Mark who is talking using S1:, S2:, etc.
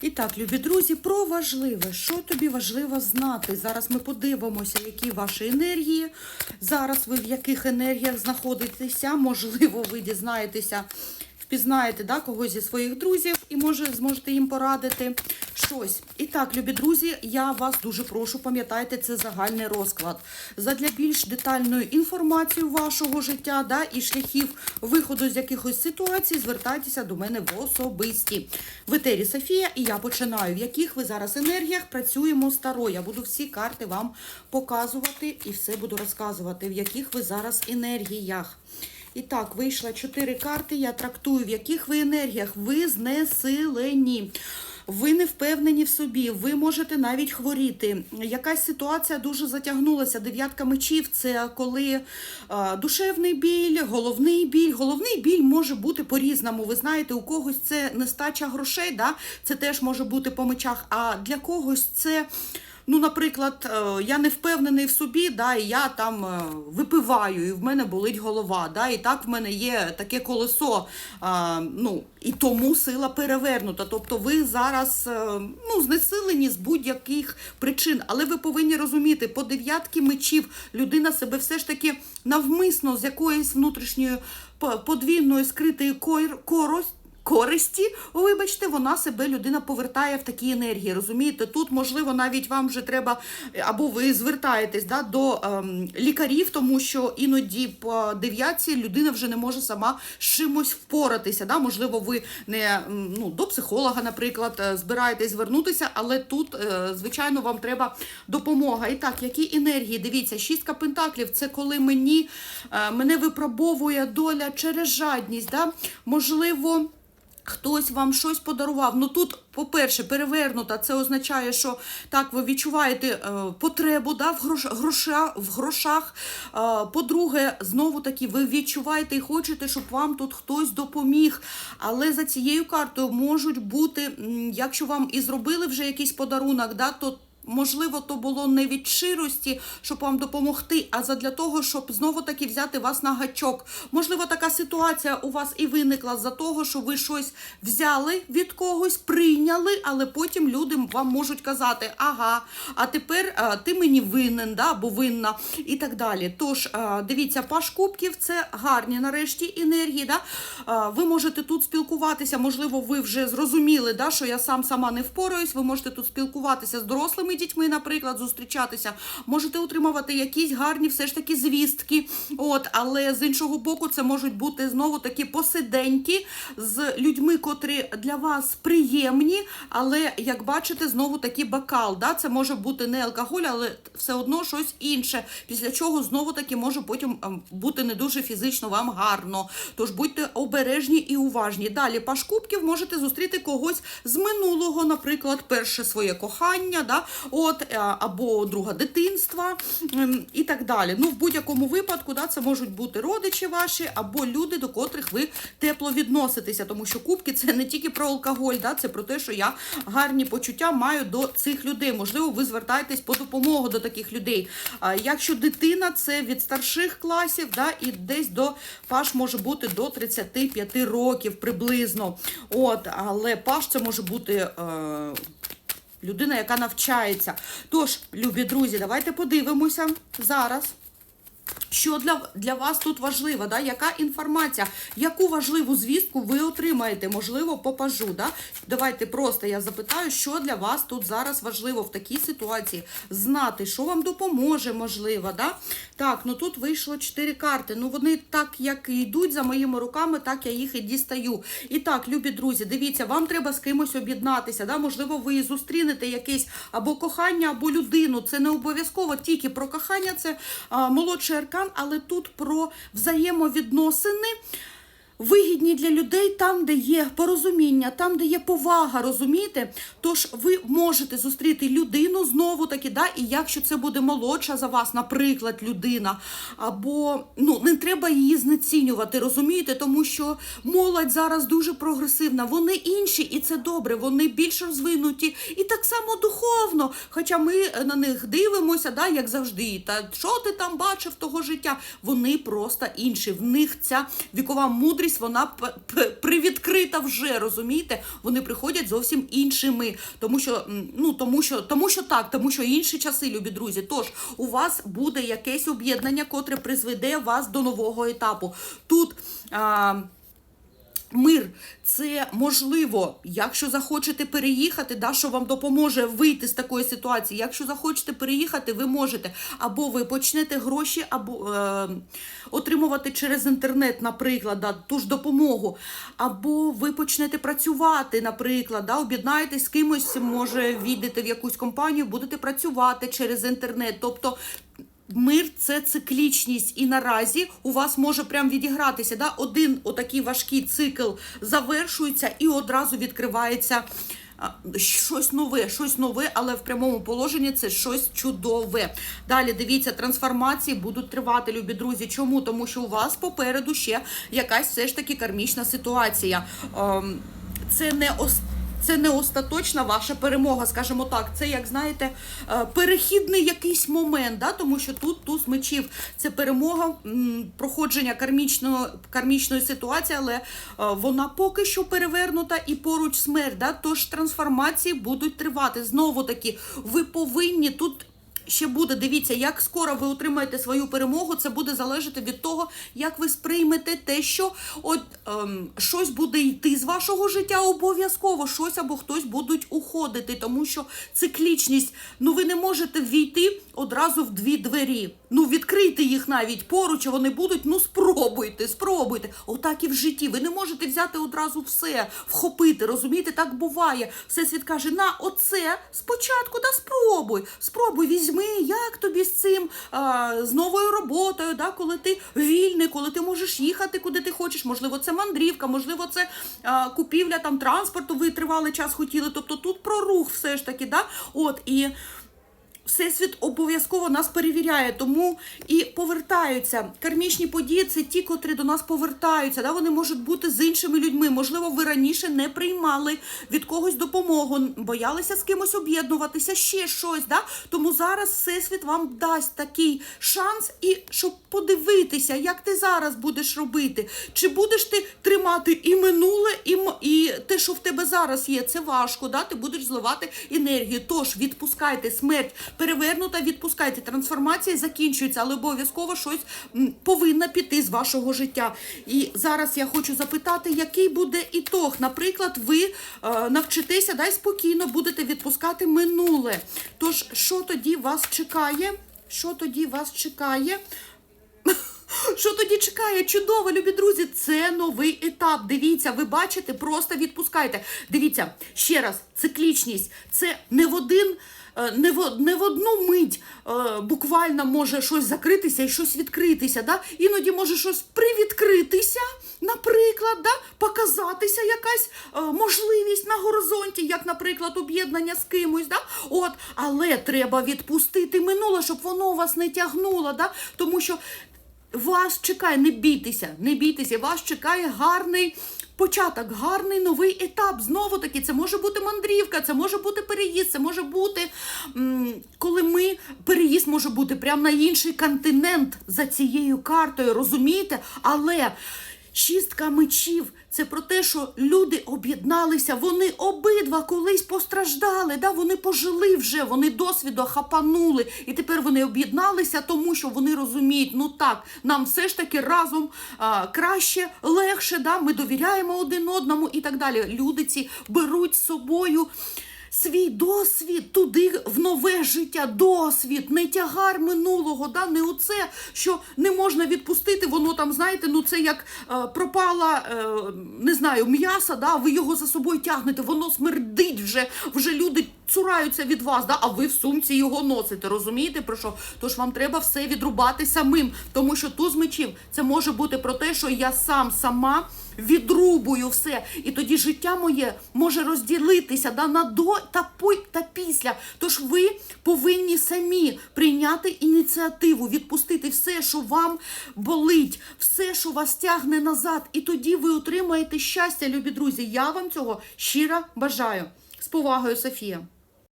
S1: І так, любі друзі, про важливе, що тобі важливо знати. Зараз ми подивимося, які ваші енергії. Зараз ви в яких енергіях знаходитеся. Можливо, ви дізнаєтеся, впізнаєте да, когось зі своїх друзів і може зможете їм порадити щось. І так, любі друзі, я вас дуже прошу, пам'ятайте, це загальний розклад. Задля більш детальної інформації вашого життя да, і шляхів виходу з якихось ситуацій, звертайтеся до мене в особисті. В етері Софія, і я починаю. В яких ви зараз енергіях працюємо з Таро. Я буду всі карти вам показувати і все буду розказувати, в яких ви зараз енергіях. І так, вийшла чотири карти. Я трактую, в яких ви енергіях. Ви знесилені. Ви не впевнені в собі, ви можете навіть хворіти. Якась ситуація дуже затягнулася. Дев'ятка мечів це коли е, душевний біль, головний біль. Головний біль може бути по-різному. Ви знаєте, у когось це нестача грошей, да? це теж може бути по мечах, а для когось це. Ну, наприклад, е, я не впевнений в собі, да, і я там е, випиваю, і в мене болить голова. Да, і так в мене є таке колесо, а, ну, і тому сила перевернута. Тобто ви зараз е, ну, знесилені з будь-яких причин. Але ви повинні розуміти, по дев'ятки мечів людина себе все ж таки навмисно з якоїсь внутрішньої по- подвійної скритої кор- корос- користі, вибачте, вона себе людина повертає в такі енергії. Розумієте, тут можливо навіть вам вже треба, або ви звертаєтесь да, до ем, лікарів, тому що іноді по дев'ятці людина вже не може сама з чимось впоратися. Да? Можливо, ви не ну, до психолога, наприклад, е, збираєтесь звернутися, але тут, е, звичайно, вам треба допомога. І так, які енергії? Дивіться, шістка пентаклів це коли мені е, мене випробовує доля через жадність. Да? Можливо. Хтось вам щось подарував. Ну тут, по-перше, перевернута, це означає, що так ви відчуваєте е, потребу да, в, грош, гроша, в грошах. Е, по-друге, знову таки, ви відчуваєте і хочете, щоб вам тут хтось допоміг. Але за цією картою можуть бути, якщо вам і зробили вже якийсь подарунок, да, то Можливо, то було не від щирості, щоб вам допомогти, а задля того, щоб знову таки взяти вас на гачок. Можливо, така ситуація у вас і виникла за того, що ви щось взяли від когось, прийняли, але потім люди вам можуть казати: ага, а тепер а, ти мені винен, да, або винна, і так далі. Тож, а, дивіться, паш кубків це гарні нарешті енергії. Да? А, ви можете тут спілкуватися, можливо, ви вже зрозуміли, да, що я сам сама не впораюсь. Ви можете тут спілкуватися з дорослими дітьми, наприклад, зустрічатися. Можете отримувати якісь гарні все ж таки звістки. От, але з іншого боку, це можуть бути знову такі посиденьки з людьми, котрі для вас приємні, але як бачите, знову таки бокал. Да? Це може бути не алкоголь, але все одно щось інше. Після чого знову таки може потім ем, бути не дуже фізично вам гарно. Тож будьте обережні і уважні. Далі паш кубків можете зустріти когось з минулого, наприклад, перше своє кохання, да? От, е, або друга дитинства ем, і так далі. Ну, в будь-якому випадку, да, це можуть бути родичі ваші, або люди, до котрих ви тепло відноситеся, тому що кубки це не тільки про алкоголь, да, це про те, що я гарні почуття маю до цих людей. Можливо, ви звертаєтесь по допомогу до таких людей. Якщо дитина, це від старших класів, да, і десь до паш може бути до 35 років приблизно. От, але паш це може бути. Е, людина, яка навчається. Тож, любі друзі, давайте подивимося зараз. Що для, для вас тут важливо, да? яка інформація, яку важливу звістку ви отримаєте, можливо, попажу. Да? Давайте просто я запитаю, що для вас тут зараз важливо в такій ситуації знати, що вам допоможе, можливо. Да? Так, ну тут вийшло 4 карти. Ну вони так, як і йдуть за моїми руками, так я їх і дістаю. І так, любі друзі, дивіться, вам треба з кимось об'єднатися. Да? Можливо, ви зустрінете якесь або кохання, або людину. Це не обов'язково тільки про кохання, це а, молодший аркан, але тут про взаємовідносини. Вигідні для людей там, де є порозуміння, там, де є повага, розумієте? Тож ви можете зустріти людину знову таки, да, і якщо це буде молодша за вас, наприклад, людина, або ну не треба її знецінювати, розумієте? Тому що молодь зараз дуже прогресивна, вони інші, і це добре, вони більш розвинуті і так само духовно. Хоча ми на них дивимося, да, як завжди. Та що ти там бачив того життя? Вони просто інші. В них ця вікова мудрість мудрість, вона привідкрита вже, розумієте? Вони приходять зовсім іншими. Тому що, ну, тому що, тому що так, тому що інші часи, любі друзі. Тож у вас буде якесь об'єднання, котре призведе вас до нового етапу. Тут. А, Мир це можливо, якщо захочете переїхати, да, що вам допоможе вийти з такої ситуації. Якщо захочете переїхати, ви можете. Або ви почнете гроші, або е, отримувати через інтернет, наприклад, да, ту ж допомогу. Або ви почнете працювати, наприклад, да, об'єднаєтесь з кимось, може, війдете в якусь компанію, будете працювати через інтернет. Тобто Мир це циклічність, і наразі у вас може прям відігратися. Да? Один отакий важкий цикл завершується і одразу відкривається щось нове, щось нове, але в прямому положенні це щось чудове. Далі дивіться, трансформації будуть тривати, любі друзі. Чому? Тому що у вас попереду ще якась все ж таки кармічна ситуація. Ем, Це не ос- це не остаточна ваша перемога, скажімо так. Це, як знаєте, е, перехідний якийсь момент, да? тому що тут туз мечів це перемога проходження кармічного, кармічної ситуації, але е, вона поки що перевернута і поруч смерть. Да? Тож трансформації будуть тривати. Знову таки, ви повинні тут. Ще буде, дивіться, як скоро ви отримаєте свою перемогу, це буде залежати від того, як ви сприймете те, що от ем, щось буде йти з вашого життя обов'язково, щось або хтось будуть уходити, тому що циклічність, ну ви не можете ввійти одразу в дві двері. Ну, відкрийте їх навіть поруч, вони будуть. Ну, спробуйте, спробуйте. Отак і в житті. Ви не можете взяти одразу все, вхопити. Розумієте, так буває. Всесвіт каже: на оце спочатку да спробуй. Спробуй, візьми, як тобі з цим, а, з новою роботою, да, коли ти вільний, коли ти можеш їхати, куди ти хочеш. Можливо, це мандрівка, можливо, це а, купівля там транспорту. Ви тривалий час хотіли. Тобто тут про рух все ж таки, да? От і. Всесвіт обов'язково нас перевіряє, тому і повертаються. Кармічні події це ті, котрі до нас повертаються. Да? Вони можуть бути з іншими людьми. Можливо, ви раніше не приймали від когось допомогу, боялися з кимось об'єднуватися, ще щось. Да? Тому зараз Всесвіт вам дасть такий шанс, і щоб подивитися, як ти зараз будеш робити. Чи будеш ти тримати і минуле, і, і те, що в тебе зараз є, це важко. Да? Ти будеш зливати енергію. Тож відпускайте смерть перевернута, відпускайте. Трансформація закінчується, але обов'язково щось повинна піти з вашого життя. І зараз я хочу запитати, який буде ітог. Наприклад, ви е, навчитеся, дай спокійно будете відпускати минуле. Тож, що тоді вас чекає? Що тоді вас чекає? Що тоді чекає? Чудово, любі друзі, це новий етап. Дивіться, ви бачите, просто відпускайте. Дивіться, ще раз, циклічність. Це не в один. е, Не в, не в одну мить е, буквально може щось закритися і щось відкритися. Да? Іноді може щось привідкритися, наприклад, да? показатися якась е, можливість на горизонті, як, наприклад, об'єднання з кимось. Да? От, але треба відпустити минуле, щоб воно вас не тягнуло. Да? Тому що вас чекає, не бійтеся, не бійтеся, вас чекає гарний початок, гарний новий етап. Знову таки, це може бути мандрівка, це може бути переїзд, це може бути, коли ми переїзд може бути прямо на інший континент за цією картою, розумієте? Але. Шістка мечів це про те, що люди об'єдналися, вони обидва колись постраждали, да? вони пожили вже, вони досвіду хапанули, і тепер вони об'єдналися, тому що вони розуміють, ну так, нам все ж таки разом а, краще, легше, да? ми довіряємо один одному і так далі. Люди ці беруть з собою. Свій досвід туди в нове життя, досвід, не тягар минулого, да, не оце, що не можна відпустити, воно там, знаєте, ну це як е, пропала, е, не знаю, м'яса, да, ви його за собою тягнете, воно смердить вже, вже люди цураються від вас, да, а ви в сумці його носите. Розумієте про що? Тож вам треба все відрубати самим, тому що туз мечів це може бути про те, що я сам сама відрубую все. І тоді життя моє може розділитися да, на до та та після. Тож ви повинні самі прийняти ініціативу, відпустити все, що вам болить, все, що вас тягне назад. І тоді ви отримаєте щастя, любі друзі. Я вам цього щиро бажаю. З повагою, Софія.